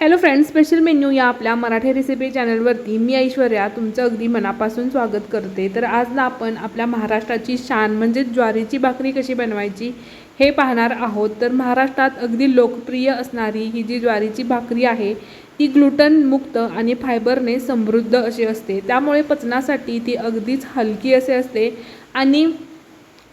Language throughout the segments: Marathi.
हॅलो फ्रेंड्स स्पेशल मेन्यू या आपल्या मराठी रेसिपी चॅनलवरती मी ऐश्वर्या तुमचं अगदी मनापासून स्वागत करते. तर आज ना आपण आपल्या महाराष्ट्राची शान म्हणजे ज्वारीची भाकरी कशी बनवायची हे पाहणार आहोत. तर महाराष्ट्रात अगदी लोकप्रिय असणारी ही जी ज्वारीची भाकरी आहे ती ग्लुटन मुक्त आणि फायबरने समृद्ध अशी असते. त्यामुळे पचनासाठी ती अगदीच हलकी असे असते आणि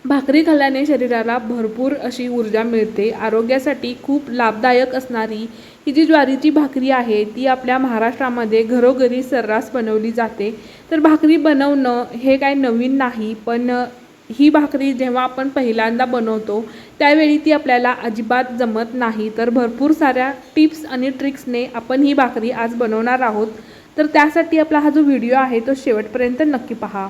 भाकरी खाल्ल्याने शरीराला भरपूर अशी ऊर्जा मिळते. आरोग्यासाठी खूप लाभदायक असणारी ही जी ज्वारीची भाकरी आहे ती आपल्या महाराष्ट्रामध्ये घरोघरी सर्रास बनवली जाते. तर भाकरी बनवणं हे काय नवीन नाही पण ही भाकरी जेव्हा आपण पहिल्यांदा बनवतो त्यावेळी ती आपल्याला अजिबात जमत नाही. तर भरपूर साऱ्या टिप्स आणि ट्रिक्सने आपण ही भाकरी आज बनवणार आहोत. तर त्यासाठी आपला हा जो व्हिडिओ आहे तो शेवटपर्यंत नक्की पहा.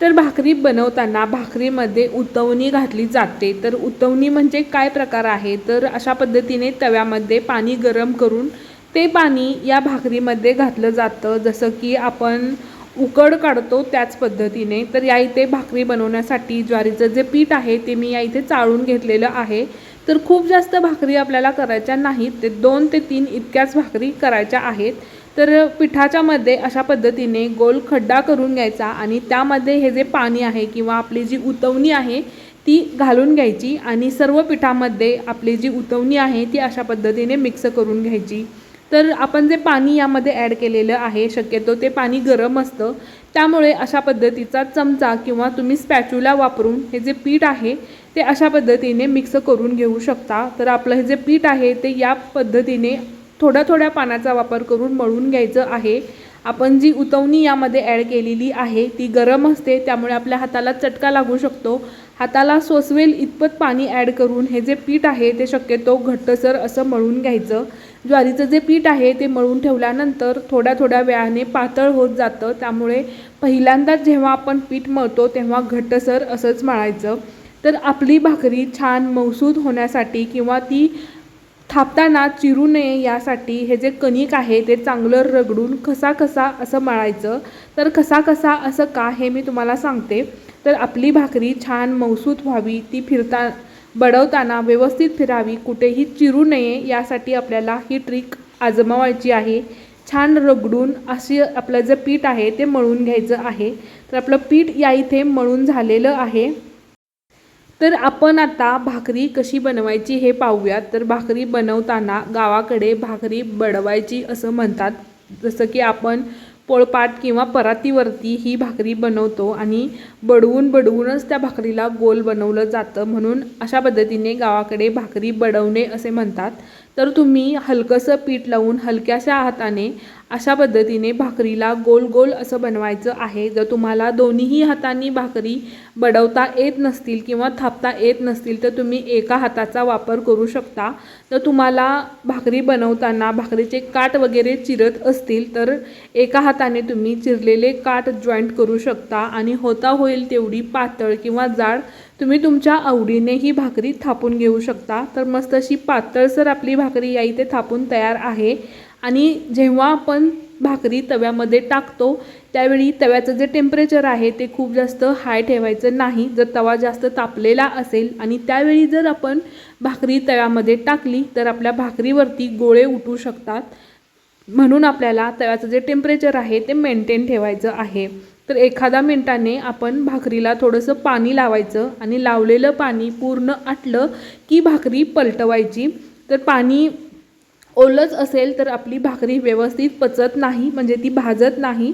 तर भाकरी बनवताना भाकरीमध्ये उतवणी घातली जाते. तर उतवणी म्हणजे काय प्रकार आहे? तर अशा पद्धतीने तव्यामध्ये पाणी गरम करून ते पाणी या भाकरीमध्ये घातलं जातं. जसं की आपण उकड काढतो त्याच पद्धतीने. तर या इथे भाकरी बनवण्यासाठी ज्वारीचं जे पीठ आहे ते मी या इथे चाळून घेतलेलं आहे. तर खूप जास्त भाकरी आपल्याला करायच्या नाहीत. ते दोन ते तीन इतक्याच भाकरी करायच्या आहेत. तर पिठाच्यामध्ये अशा पद्धतीने गोल खड्डा करून घ्यायचा आणि त्यामध्ये हे जे पाणी आहे किंवा आपली जी उतवणी आहे ती घालून घ्यायची आणि सर्व पिठामध्ये आपली जी उतवणी आहे ती अशा पद्धतीने मिक्स करून घ्यायची. तर आपण जे पाणी यामध्ये ॲड केलेलं आहे शक्यतो ते पाणी गरम असतं. त्यामुळे अशा पद्धतीचा चमचा किंवा तुम्ही स्पॅच्युला वापरून हे जे पीठ आहे ते अशा पद्धतीने मिक्स करून घेऊ शकता. तर आपलं हे जे पीठ आहे ते या पद्धतीने थोड्या थोड्या पानाचा वापर करून मळून घ्यायचं आहे. आपण जी उतवणी यामध्ये ॲड केलेली आहे ती गरम असते त्यामुळे आपल्या हाताला चटका लागू शकतो. हाताला सोसवेल इतपत पाणी ॲड करून हे जे पीठ आहे ते शक्यतो घट्टसर असं मळून घ्यायचं. ज्वारीचं जे पीठ आहे ते मळून ठेवल्यानंतर थोड्या थोड्या वेळाने पातळ होत जातं. त्यामुळे पहिल्यांदाच जेव्हा आपण पीठ मळतो तेव्हा घट्टसर असंच मळायचं. तर आपली भाकरी छान मौसूद होण्यासाठी किंवा ती थापताना चिरू नये यासाठी हे जे कणिक आहे ते चांगलं रगडून कसा खसा असं मळायचं. तर कसा कसा असं का हे मी तुम्हाला सांगते. तर आपली भाकरी छान मौसूत व्हावी ती फिरता बडवताना व्यवस्थित फिरावी कुठेही चिरू नये यासाठी आपल्याला ही ट्रिक आजमावायची आहे. छान रगडून अशी आपलं जे पीठ आहे ते मळून घ्यायचं आहे. तर आपलं पीठ या इथे मळून झालेलं आहे. तर आपण आता भाकरी कशी बनवायची हे पाहूयात. तर भाकरी बनवताना गावाकडे भाकरी बडवायची असं म्हणतात. जसं की आपण पोळपाट किंवा परातीवरती ही भाकरी बनवतो आणि बडवून बडवूनच त्या भाकरीला गोल बनवलं जातं म्हणून अशा पद्धतीने गावाकडे भाकरी बडवणे असे म्हणतात. तर तुम्ही हलकंसं पीठ लावून हलक्याशा हाताने अशा पद्धतीने भाकरीला गोल गोल असं बनवायचं आहे. जर तुम्हाला दोन्हीही हातांनी भाकरी बडवता येत नसतील किंवा थापता येत नसतील तर तुम्ही एका हाताचा वापर करू शकता. तर तुम्हाला भाकरी बनवताना भाकरीचे काठ वगैरे चिरत असतील तर एका हाताने तुम्ही चिरलेले काठ जॉईंट करू शकता. आणि होता होईल तेवढी पातळ किंवा जाड तुम्ही तुमच्या आवडीने ही भाकरी थापून घेऊ शकता. तर मस्त अशी पातळसर आपली भाकरी या इथे थापून तयार आहे. आणि जेव्हा आपण भाकरी तव्यामध्ये टाकतो त्यावेळी तव्याचं जे टेम्परेचर आहे ते खूप जास्त हाय ठेवायचं नाही. जर तवा जास्त तापलेला असेल आणि त्यावेळी जर आपण भाकरी तव्यामध्ये टाकली तर आपल्या भाकरीवरती गोळे उठू शकतात. म्हणून आपल्याला तव्याचं जे टेम्परेचर आहे ते मेंटेन ठेवायचं आहे. तर एखादा मिनटाने आपण भाकरीला थोडंसं पाणी लावायचं आणि लावलेलं पाणी पूर्ण आटलं की भाकरी पलटवायची. तर पाणी ओलंच असेल तर आपली भाकरी व्यवस्थित पचत नाही म्हणजे ती भाजत नाही.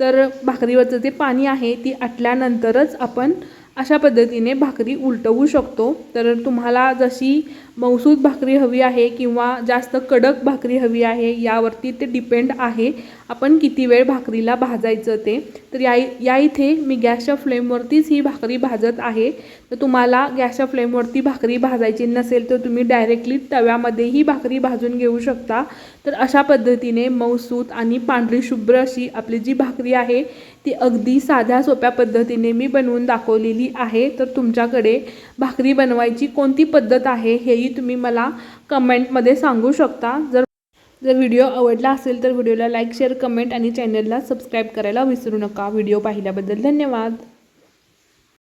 तर भाकरीवरचं जे पाणी आहे ती आटल्यानंतरच आपण अशा पद्धतीने भाकरी उलटवू शकतो. तर तुम्हाला जशी मौसूद भाकरी हवी आहे किंवा जास्त कडक भाकरी हवी आहे यावरती ते डिपेंड आहे. आपण किती वेळ भाकरीला भाजायचं ते. तर या या इथे मी गॅसच्या फ्लेमवरतीच ही भाकरी भाजत आहे. तर तुम्हाला गॅसच्या फ्लेमवरती भाकरी भाजायची नसेल तर तुम्ही डायरेक्टली तव्यामध्येही भाकरी भाजून घेऊ शकता. तर अशा पद्धतीने मौसूद आणि पांढरी शुभ्र अशी आपली जी भाकरी आहे ती अगदी साध्या सोप्या पद्धतीने मी बनवून दाखवलेली आहे. तर तुमच्याकडे भाकरी बनवायची कोणती पद्धत आहे हेही तुम्ही मला कमेंटमध्ये सांगू शकता. जर जर व्हिडिओ आवडला असेल तर व्हिडिओला लाईक शेअर कमेंट आणि चॅनलला सबस्क्राईब करायला विसरू नका. व्हिडिओ पाहिल्याबद्दल धन्यवाद.